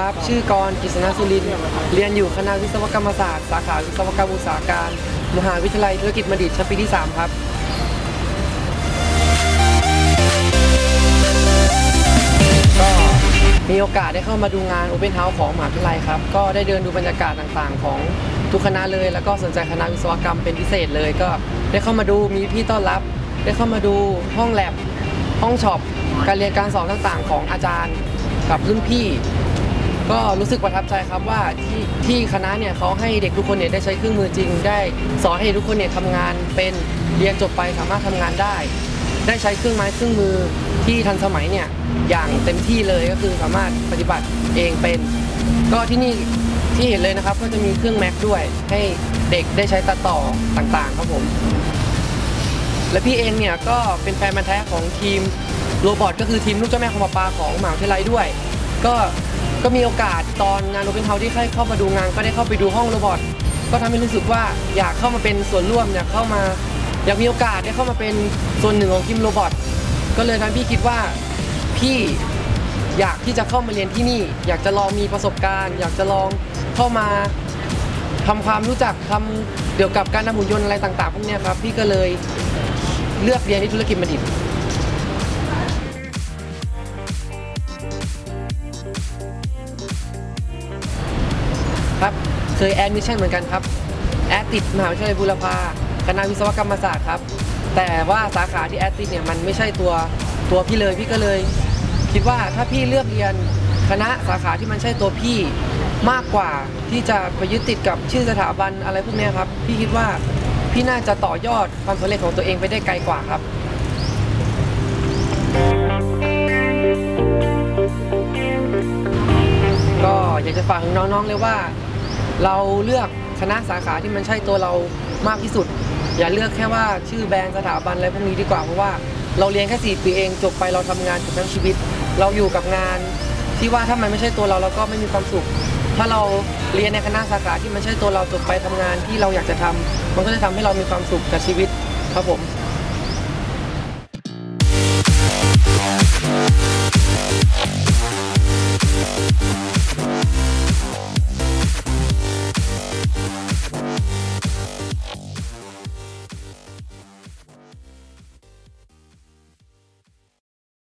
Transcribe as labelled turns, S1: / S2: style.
S1: ครับ ชื่อกรกฤษณสุรินเรียนอยู่คณะวิศวกรรมศาสตร์ สาขาวิศวกรรมอุตสาหการ มหาวิทยาลัยธุรกิจบัณฑิตชั้นปีที่ 3 ครับก็มีโอกาสได้เข้ามาดูงาน Open House ของมหาวิทยาลัยครับ ก็ได้เดินดูบรรยากาศต่างๆ ของทุกคณะเลย แล้วก็สนใจคณะวิศวกรรมเป็นพิเศษเลย ก็ได้เข้ามาดูมีพี่ต้อนรับ ได้เข้ามาดูห้องแลบห้องช็อปการเรียนการสอนต่างๆ ของอาจารย์กับรุ่นพี่ ก็รู้สึกประทับใจครับว่าที่ที่คณะเนี่ยเขาให้เด็กทุกคนเนี่ยได้ใช้เครื่องมือจริง ได้สอนให้ทุกคนเนี่ยทำงานเป็นเรียนจบไปสามารถทำงานได้ ได้ใช้เครื่องไม้เครื่องมือที่ทันสมัยเนี่ยอย่างเต็มที่เลยก็คือสามารถปฏิบัติเองเป็น ก็ที่นี่ที่เห็นเลยนะครับ ก็จะมีเครื่องแม็กด้วย ให้เด็กได้ใช้ตัดต่อต่างๆ ครับผม และพี่เองเนี่ยก็เป็นแฟนมันธุ์แท้ของทีมโรบอทก็คือทีมลูกเจ้าแม่ของปลาปาของมหาวิทยาลัยด้วย ก็ ก็มีโอกาสตอนงานโรบินเฮาที่เข้ามาดูงานก็ได้เข้าไปดูห้องโรบอทก็ทำให้รู้สึกว่าอยากเข้ามาเป็นส่วนร่วมอยากเข้ามา อยากมีโอกาสได้เข้ามาเป็นส่วนหนึ่งของทีมโรบอทก็เลยทำให้พี่คิดว่าพี่อยากที่จะเข้ามาเรียนที่นี่ อยากจะลองมีประสบการณ์ อยากจะลองเข้ามาทำความรู้จักทำเกี่ยวกับการทำหุ่นยนต์อะไรต่างๆพวกนี้ครับพี่ก็เลยเลือกเรียนที่ธุรกิจบัณฑิต ครับ เคยแอดมิชชั่นเหมือนกันครับ แอดติดมหาวิทยาลัยบูรพาคณะวิศวกรรมศาสตร์ครับ แต่ว่าสาขาที่แอดติดเนี่ยมันไม่ใช่ตัวตัวพี่เลยพี่ก็เลย คิดว่าถ้าพี่เลือกเรียนคณะสาขาที่มันใช่ตัวพี่มากกว่าที่จะไปยึดติดกับชื่อสถาบันอะไรพวกนี้ครับ พี่คิดว่าพี่น่าจะต่อยอดความสำเร็จของตัวเองไปได้ไกลกว่าครับก็อยากจะฝากถึงน้องๆเลยว่า เราเลือกคณะสาขาที่มันใช่ตัวเรามากที่สุด อย่าเลือกแค่ว่าชื่อแบรนด์สถาบันอะไรพวกนี้ดีกว่าเพราะว่าเราเรียนแค่สี่ปีเองจบไปเราทำงานกือบทั้งชีวิต เราอยู่กับงานที่ว่าถ้ามันไม่ใช่ตัวเราเราก็ไม่มีความสุข ถ้าเราเรียนในคณะสาขาที่มันใช่ตัวเราจบไปทำงานที่เราอยากจะทำมันก็จะทำให้เรามีความสุขกับชีวิตครับผม